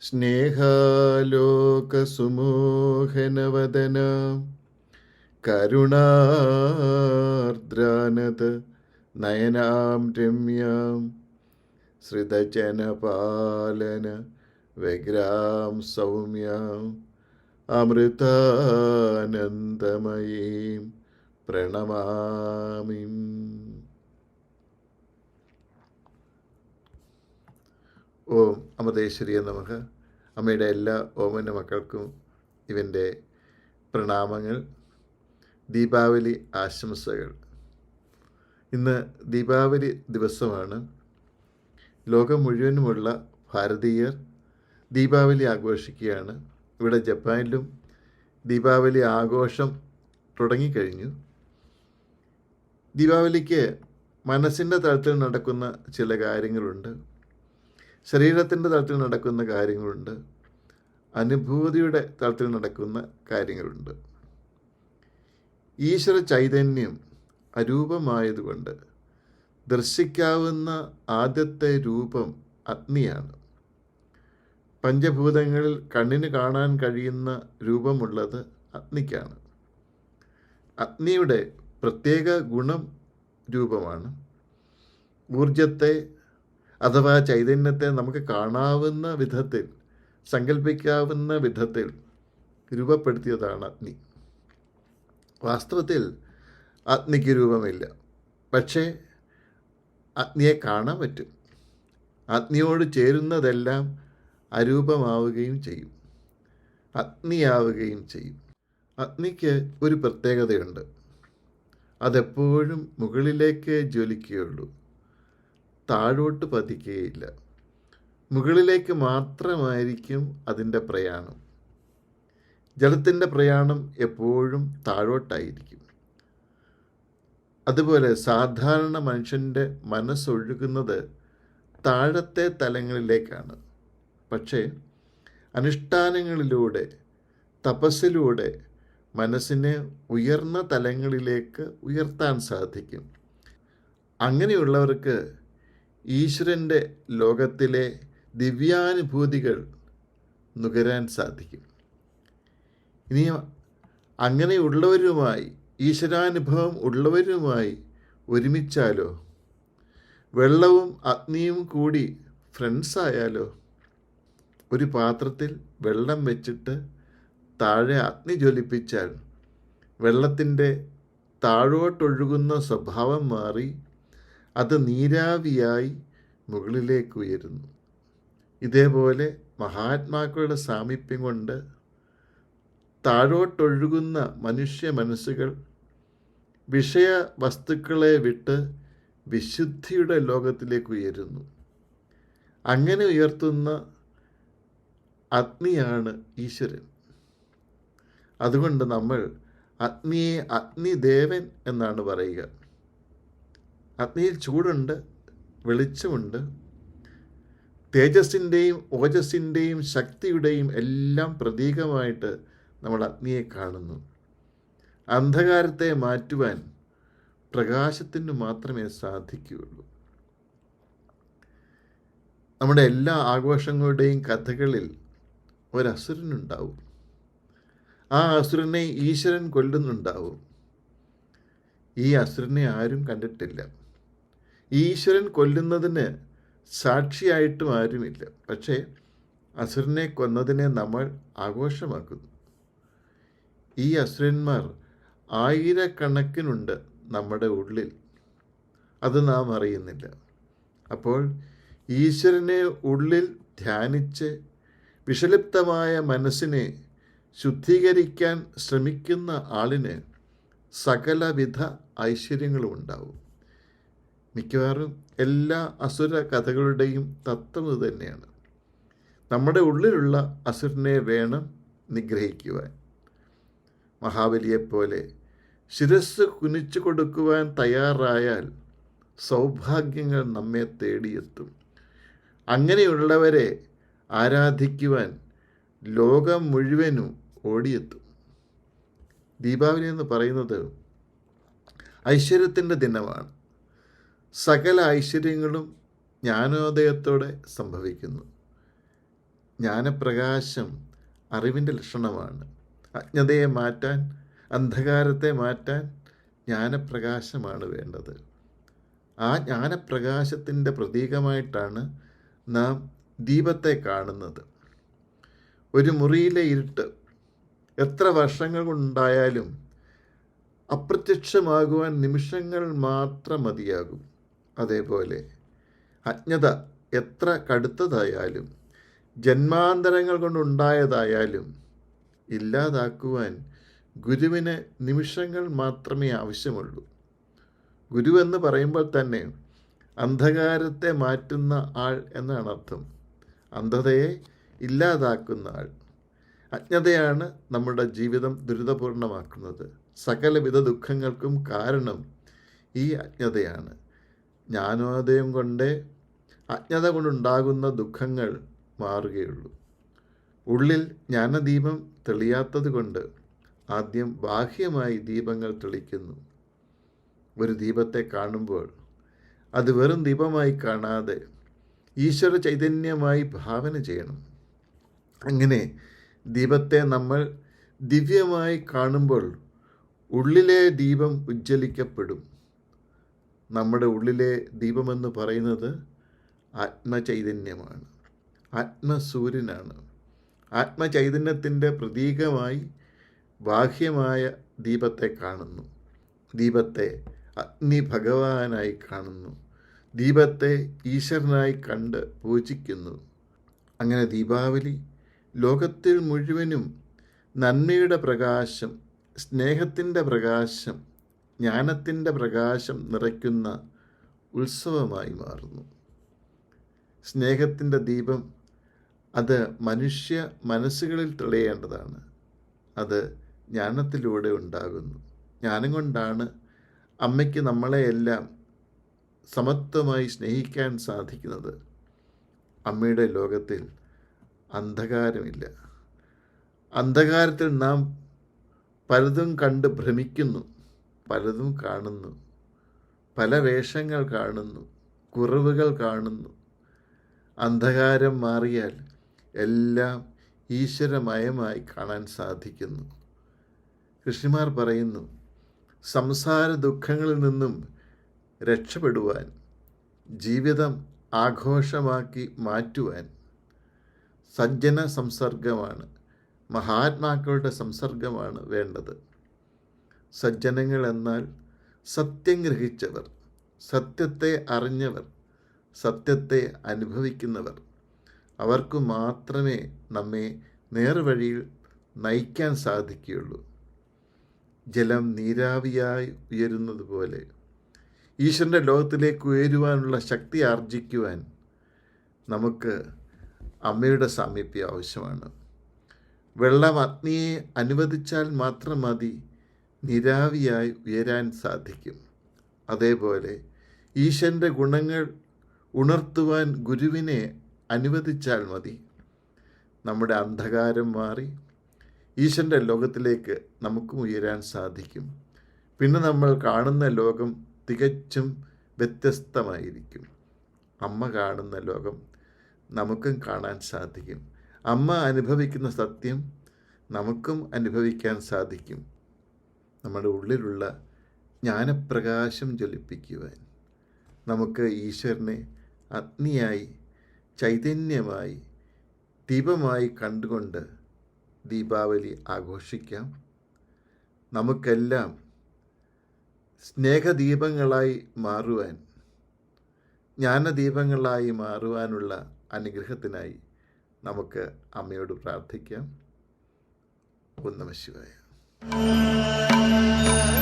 സ്നേഹാലോകസുമോഹനവദന. കരുണാർദ്രാനത് നയനാം രമ്യാം. ശ്രിതജനപാലന വ്യഗ്രാം സൗമ്യാം. അമൃതാനന്ദമയീം പ്രണമാമിം. ഓം അമൃതേശ്വരിയെ നമുക്ക് അമ്മയുടെ എല്ലാ ഓമന്റെ മക്കൾക്കും ഇവന്റെ പ്രണാമങ്ങൾ ദീപാവലി ആശംസകൾ. ഇന്ന് ദീപാവലി ദിവസമാണ്. ലോകം മുഴുവനുമുള്ള ഭാരതീയർ ദീപാവലി ആഘോഷിക്കുകയാണ്. ഇവിടെ ജപ്പാനിലും ദീപാവലി ആഘോഷം തുടങ്ങിക്കഴിഞ്ഞു. ദീപാവലിക്ക് മനസ്സിന്റെ തലത്തിൽ നടക്കുന്ന ചില കാര്യങ്ങളുണ്ട്. ശരീരത്തിന്റെ തലത്തിൽ നടക്കുന്ന കാര്യങ്ങളുണ്ട്. അനുഭൂതിയുടെ തലത്തിൽ നടക്കുന്ന കാര്യങ്ങളുണ്ട്. ഈശ്വര ചൈതന്യം അരൂപമായതുകൊണ്ട് ദർശിക്കാവുന്ന ആദ്യത്തെ രൂപം അഗ്നിയാണ്. പഞ്ചഭൂതങ്ങളിൽ കണ്ണിന് കാണാൻ കഴിയുന്ന രൂപമുള്ളത് അഗ്നിക്കാണ്. അഗ്നിയുടെ പ്രത്യേക ഗുണം രൂപമാണ്. ഊർജത്തെ അഥവാ ചൈതന്യത്തെ നമുക്ക് കാണാവുന്ന വിധത്തിൽ സങ്കല്പിക്കാവുന്ന വിധത്തിൽ രൂപപ്പെടുത്തിയതാണ് അഗ്നി. വാസ്തവത്തിൽ അഗ്നിക്ക് രൂപമില്ല. പക്ഷേ അഗ്നിയെ കാണാൻ പറ്റും. അഗ്നിയോട് ചേരുന്നതെല്ലാം അരൂപമാവുകയും ചെയ്യും. അഗ്നിയാവുകയും ചെയ്യും. അഗ്നിക്ക് ഒരു പ്രത്യേകതയുണ്ട്. അതെപ്പോഴും മുകളിലേക്ക് ജ്വലിക്കുകയുള്ളൂ. താഴോട്ട് പതിക്കുകയില്ല. മുകളിലേക്ക് മാത്രമായിരിക്കും അതിന്റെ പ്രയാണം. ജലത്തിന്റെ പ്രയാണം എപ്പോഴും താഴോട്ടായിരിക്കും. അതുപോലെ സാധാരണ മനുഷ്യന്റെ മനസ്സൊഴുകുന്നത് താഴത്തെ തലങ്ങളിലേക്കാണ്. പക്ഷേ അനുഷ്ഠാനങ്ങളിലൂടെ തപസ്സിലൂടെ മനസ്സിനെ ഉയർന്ന തലങ്ങളിലേക്ക് ഉയർത്താൻ സാധിക്കും. അങ്ങനെയുള്ളവർക്ക് ഈശ്വരന്റെ ലോകത്തിലെ ദിവ്യാനുഭൂതികൾ നുകരാൻ സാധിക്കും. ഇനി അങ്ങനെയുള്ളവരുമായി ഈശ്വരാനുഭവം ഉള്ളവരുമായി ഒരുമിച്ചാലോ? വെള്ളവും അഗ്നിയും കൂടി ഫ്രണ്ട്സായാലോ ഒരു പാത്രത്തിൽ വെള്ളം വെച്ചിട്ട് താഴെ അഗ്നി ജ്വലിപ്പിച്ചാൽ വെള്ളത്തിന്റെ താഴോട്ടൊഴുകുന്ന സ്വഭാവം മാറി അത് നീരാവിയായി മുകളിലേക്ക് ഉയരുന്നു. ഇതേപോലെ മഹാത്മാക്കളുടെ സാമീപ്യം കൊണ്ട് താഴോട്ടൊഴുകുന്ന മനുഷ്യ മനസ്സുകൾ വിഷയ വസ്തുക്കളെ വിട്ട് വിശുദ്ധിയുടെ ലോകത്തിലേക്ക് ഉയരുന്നു. അങ്ങനെ ഉയർത്തുന്ന അഗ്നിയാണ് ഈശ്വരൻ. അതുകൊണ്ട് നമ്മൾ അഗ്നിയെ അഗ്നിദേവൻ എന്നാണ് പറയുക. അഗ്നിയിൽ ചൂടുണ്ട് വെളിച്ചമുണ്ട്. തേജസ്സിന്റെയും ഓജസ്സിന്റെയും ശക്തിയുടെയും എല്ലാം പ്രതീകമായിട്ട് നമ്മൾ അഗ്നിയെ കാണുന്നു. അന്ധകാരത്തെ മാറ്റുവാൻ പ്രകാശത്തിന് മാത്രമേ സാധിക്കുകയുള്ളൂ. നമ്മുടെ എല്ലാ ആഘോഷങ്ങളുടെയും കഥകളിൽ ഒരസുരനുണ്ടാവും. ആ അസുരനെ ഈശ്വരൻ കൊല്ലുന്നുണ്ടാവും. ഈ അസുരനെ ആരും കണ്ടിട്ടില്ല. ഈശ്വരൻ കൊല്ലുന്നതിന് സാക്ഷിയായിട്ടും ആരുമില്ല. പക്ഷേ അസുരനെ കൊന്നതിനെ നമ്മൾ ആഘോഷമാക്കുന്നു. ഈ അസുരന്മാർ ആയിരക്കണക്കിനുണ്ട് നമ്മുടെ ഉള്ളിൽ. അത് നാം അറിയുന്നില്ല. അപ്പോൾ ഈശ്വരനെ ഉള്ളിൽ ധ്യാനിച്ച് വിഷലിപ്തമായ മനസ്സിനെ ശുദ്ധീകരിക്കാൻ ശ്രമിക്കുന്ന ആളിന് സകലവിധ ഐശ്വര്യങ്ങളും ഉണ്ടാവും. മിക്കവാറും എല്ലാ അസുര കഥകളുടെയും തത്വം ഇത് തന്നെയാണ്. നമ്മുടെ ഉള്ളിലുള്ള അസുരനെ വേണം നിഗ്രഹിക്കുവാൻ. മഹാബലിയെപ്പോലെ ശിരസ് കുനിച്ചു കൊടുക്കുവാൻ തയ്യാറായാൽ സൗഭാഗ്യങ്ങൾ നമ്മെ തേടിയെത്തും. അങ്ങനെയുള്ളവരെ ആരാധിക്കുവാൻ ലോകം മുഴുവനും ഓടിയെത്തും. ദീപാവലി എന്ന് പറയുന്നത് ഐശ്വര്യത്തിന്റെ ദിനമാണ്. സകല ഐശ്വര്യങ്ങളും ജ്ഞാനോദയത്തോടെ സംഭവിക്കുന്നു. ജ്ഞാനപ്രകാശം അറിവിന്റെ ലക്ഷണമാണ്. അജ്ഞതയെ മാറ്റാൻ അന്ധകാരത്തെ മാറ്റാൻ ജ്ഞാനപ്രകാശമാണ് വേണ്ടത്. ആ ജ്ഞാനപ്രകാശത്തിന്റെ പ്രതീകമായിട്ടാണ് നാം ദീപത്തെ കാണുന്നത്. ഒരു മുറിയിലെ ഇരുട്ട് എത്ര വർഷങ്ങൾ കൊണ്ടായാലും അപ്രത്യക്ഷമാകുവാൻ നിമിഷങ്ങൾ മാത്രം മതിയാകും. അതേപോലെ. അജ്ഞത എത്ര കടുത്തതായാലും ജന്മാന്തരങ്ങൾ കൊണ്ടുണ്ടായതായാലും ഇല്ലാതാക്കുവാൻ ഗുരുവിന് നിമിഷങ്ങൾ മാത്രമേ ആവശ്യമുള്ളൂ. ഗുരു എന്ന് പറയുമ്പോൾ തന്നെ അന്ധകാരത്തെ മാറ്റുന്ന ആൾ എന്നാണ് അർത്ഥം. അന്ധതയെ ഇല്ലാതാക്കുന്ന ആൾ. അജ്ഞതയാണ് നമ്മുടെ ജീവിതം ദുരിതപൂർണമാക്കുന്നത്. സകലവിധ ദുഃഖങ്ങൾക്കും കാരണം ഈ അജ്ഞതയാണ്. ജ്ഞാനോദയം കൊണ്ടേ അജ്ഞത കൊണ്ടുണ്ടാകുന്ന ദുഃഖങ്ങൾ മാറുകയുള്ളൂ. ഉള്ളിൽ ജ്ഞാനദീപം തെളിയാത്തത് കൊണ്ട് ആദ്യം ബാഹ്യമായി ദീപങ്ങൾ തെളിക്കുന്നു. ഒരു ദീപത്തെ കാണുമ്പോൾ അത് വെറും ദീപമായി കാണാതെ ഈശ്വര ചൈതന്യമായി ഭാവന ചെയ്യണം. അങ്ങനെ ദീപത്തെ നമ്മൾ ദിവ്യമായി കാണുമ്പോൾ ഉള്ളിലെ ദീപം ഉജ്ജ്വലിക്കപ്പെടും. നമ്മുടെ ഉള്ളിലെ ദീപമെന്ന് പറയുന്നത് ആത്മചൈതന്യമാണ്. ആത്മസൂര്യനാണ്. ആത്മചൈതന്യത്തിന്റെ പ്രതീകമായി ബാഹ്യമായ ദീപത്തെ കാണുന്നു. ദീപത്തെ അഗ്നി ഭഗവാനായി കാണുന്നു. ദീപത്തെ ഈശ്വരനായി കണ്ട് പൂജിക്കുന്നു. അങ്ങനെ ദീപാവലി ലോകത്തിൽ മുഴുവനും നന്മയുടെ പ്രകാശം സ്നേഹത്തിന്റെ പ്രകാശം ജ്ഞാനത്തിന്റെ പ്രകാശം നിറയ്ക്കുന്ന ഉത്സവമായി മാറുന്നു. സ്നേഹത്തിന്റെ ദീപം അത് മനുഷ്യ മനസ്സുകളിൽ തെളിയേണ്ടതാണ്. അത് ജ്ഞാനത്തിലൂടെ ഉണ്ടാകുന്നു. ജ്ഞാനം കൊണ്ടാണ് അമ്മയ്ക്ക് നമ്മളെയെല്ലാം സമത്വമായി സ്നേഹിക്കാൻ സാധിക്കുന്നത്. അമ്മയുടെ ലോകത്തിൽ അന്ധകാരമില്ല. അന്ധകാരത്തിൽ നാം പലതും കണ്ട് ഭ്രമിക്കുന്നു. പലതും കാണുന്നു. പല വേഷങ്ങൾ കാണുന്നു. കുറവുകൾ കാണുന്നു. അന്ധകാരം മാറിയാൽ എല്ലാം ഈശ്വരമയമായി കാണാൻ സാധിക്കുന്നു. കൃഷിമാർ പറയുന്നു സംസാര ദുഃഖങ്ങളിൽ നിന്നും രക്ഷപ്പെടുവാൻ ജീവിതം ആഘോഷമാക്കി മാറ്റുവാൻ സജ്ജന സംസർഗമാണ് മഹാത്മാക്കളുടെ സംസർഗമാണ് വേണ്ടത്. സജ്ജനങ്ങൾ എന്നാൽ സത്യം ഗ്രഹിച്ചവർ സത്യത്തെ അറിഞ്ഞവർ സത്യത്തെ അനുഭവിക്കുന്നവർ. അവർക്ക് മാത്രമേ നമ്മെ നേർവഴിയിൽ നയിക്കാൻ സാധിക്കുകയുള്ളൂ. ജലം നീരാവിയായി ഉയരുന്നത് പോലെ ഈശ്വരന്റെ ലോകത്തിലേക്ക് ഉയരുവാനുള്ള ശക്തി ആർജിക്കുവാൻ നമുക്ക് അമ്മയുടെ സാമീപ്യം ആവശ്യമാണ്. വെള്ളം അഗ്നിയെ അനുവദിച്ചാൽ മാത്രം മതി നിരാവിയായി ഉയരാൻ സാധിക്കും. അതേപോലെ ഈശന്റെ ഗുണങ്ങൾ ഉണർത്തുവാൻ ഗുരുവിനെ അനുവദിച്ചാൽ മതി. നമ്മുടെ അന്ധകാരം മാറി ഈശന്റെ ലോകത്തിലേക്ക് നമുക്കും ഉയരാൻ സാധിക്കും. പിന്നെ നമ്മൾ കാണുന്ന ലോകം തികച്ചും വ്യത്യസ്തമായിരിക്കും. അമ്മ കാണുന്ന ലോകം നമുക്കും കാണാൻ സാധിക്കും. അമ്മ അനുഭവിക്കുന്ന സത്യം നമുക്കും അനുഭവിക്കാൻ സാധിക്കും. നമ്മുടെ ഉള്ളിലുള്ള ജ്ഞാനപ്രകാശം ജ്വലിപ്പിക്കുവാൻ നമുക്ക് ഈശ്വരനെ അഗ്നിയായി ചൈതന്യമായി ദീപമായി കണ്ടുകൊണ്ട് ദീപാവലി ആഘോഷിക്കാം. നമുക്കെല്ലാം സ്നേഹദീപങ്ങളായി മാറുവാൻ ജ്ഞാനദീപങ്ങളായി മാറുവാനുള്ള അനുഗ്രഹത്തിനായി നമുക്ക് അമ്മയോട് പ്രാർത്ഥിക്കാം. ഒന്നമ ശിവായ. Música